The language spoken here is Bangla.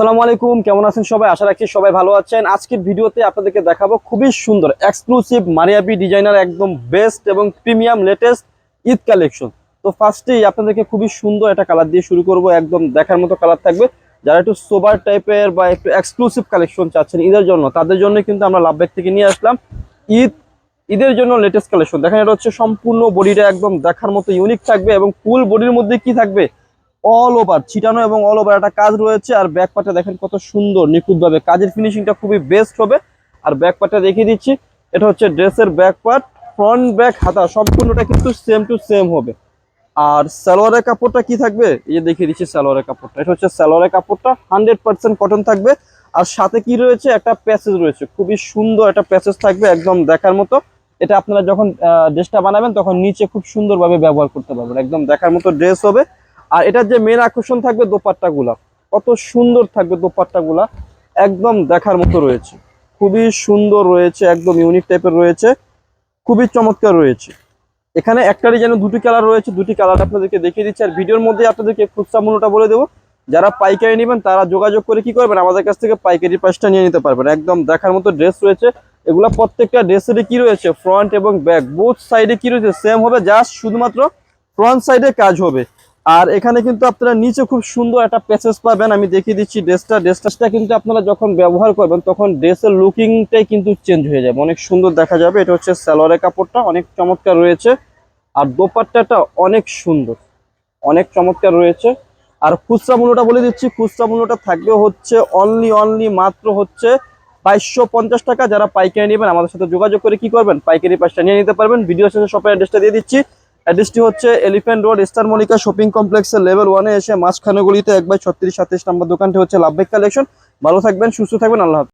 আসসালামু আলাইকুম, কেমন আছেন সবাই? আশা রাখছি সবাই ভালো আছেন। আজকের ভিডিওতে আপনাদেরকে দেখাবো খুবই সুন্দর এক্সক্লুসিভ মারিয়াবি ডিজাইনার একদম বেস্ট এবং প্রিমিয়াম লেটেস্ট ঈদ কালেকশন তো ফার্স্টেই আপনাদেরকে খুবই সুন্দর একটা কালার দিয়ে শুরু করব, একদম দেখার মতো কালার থাকবে। যারা একটু সোবার টাইপের বা একটু এক্সক্লুসিভ কালেকশন চাচ্ছেন ঈদের জন্য, তাদের জন্য কিন্তু আমরা লাভব্যাগ থেকে নিয়ে আসলাম ঈদ, ঈদের জন্য লেটেস্ট কালেকশন দেখেন, এটা হচ্ছে সম্পূর্ণ বডিটা একদম দেখার মতো ইউনিক থাকবে এবং ফুল বডির মধ্যে কি থাকবে? অল ওভার ছিটানো এবং অল ওভার একটা কাজ রয়েছে। আর ব্যাক পার্টটা দেখেন কত সুন্দর, নিখুঁতভাবে। কাজের ফিনিশিংটা খুবই বেস্ট হবে। আর ব্যাক পার্টটা দেখিয়ে দিচ্ছি। এটা হচ্ছে ড্রেসের ব্যাক পার্ট ফ্রন্ট ব্যাক হাতা, সম্পূর্ণটা কিন্তু সেম টু সেম হবে। আর সালোয়ারের কাপড়টা কি থাকবে? এই যে দেখিয়ে দিচ্ছি সালোয়ারের কাপড়টা। এটা হচ্ছে সালোয়ারের কাপড়টা হান্ড্রেড পার্সেন্ট কটন থাকবে। আর সাথে কি রয়েছে? একটা প্যাসেজ রয়েছে। খুবই সুন্দর একটা প্যাসেজ থাকবে একদম দেখার মতো। এটা আপনারা যখন ড্রেসটা বানাবেন, তখন নিচে খুব সুন্দরভাবে ব্যবহার করতে পারবেন। একদম দেখার মতো ড্রেস হবে। আর এটার যে মেন আকর্ষণ থাকবে দোপাট্টা গুলা কত সুন্দর থাকবে দোপাট্টা গুলা একদম দেখার মতো রয়েছে। খুবই সুন্দর রয়েছে, একদম ইউনিক টাইপের রয়েছে, খুবই চমৎকার রয়েছে। এখানে একটারই যেন দুটি কালার রয়েছে, দুটি কালার আপনাদেরকে দেখিয়ে দিচ্ছি। আর ভিডিওর মধ্যে আপনাদেরকে খুচরা মূল্যটা বলে দেবো। যারা পাইকারি নেবেন, তারা যোগাযোগ করে কি করবেন? আমাদের কাছ থেকে পাইকারি প্রাইসটা নিয়ে নিতে পারবেন। একদম দেখার মতো ড্রেস রয়েছে। এগুলা প্রত্যেকটা ড্রেসেরই কি রয়েছে? ফ্রন্ট এবং ব্যাক বোথ সাইডে কি রয়েছে? সেম হবে জাস্ট শুধুমাত্র ফ্রন্ট সাইডে কাজ হবে। আর এখানে কিন্তু আপনারা নিচে খুব সুন্দর একটা প্যাসেজ পাবেন। আমি দেখিয়ে দিচ্ছি ড্রেসটা। ড্রেসটা কিন্তু আপনারা যখন ব্যবহার করবেন, তখন ড্রেসের লুকিংটাই কিন্তু চেঞ্জ হয়ে যাবে। অনেক সুন্দর দেখা যাবে। এটা হচ্ছে স্যালোয়ারের কাপড়টা। অনেক চমৎকার রয়েছে। আর দোপাট্টাটা অনেক সুন্দর। অনেক চমৎকার রয়েছে। আর খুচরা মূল্যটা বলে দিচ্ছি। খুচরা মূল্যটা থাকবে হচ্ছে অনলি অনলি মাত্র হচ্ছে বাইশশো পঞ্চাশ টাকা। যারা পাইকারি নেবেন, আমাদের সাথে যোগাযোগ করে কি করবেন? পাইকারি পাঁচটা নিয়ে নিতে পারবেন। ভিডিও শেষে শপের অ্যাড্রেসটা দিয়ে দিচ্ছি। অ্যাড্রেসটি হচ্ছে Elephant Road, Star Monica shopping কমপ্লেক্সের লেভেল ওয়ানে এসে মাঝখানে গলিতে একবার ছত্রিশ সাতত্রিশ নম্বর দোকানটি হচ্ছে লাভবেক কালেকশন ভালো থাকবেন, সুস্থ থাকবেন, আল্লাহ।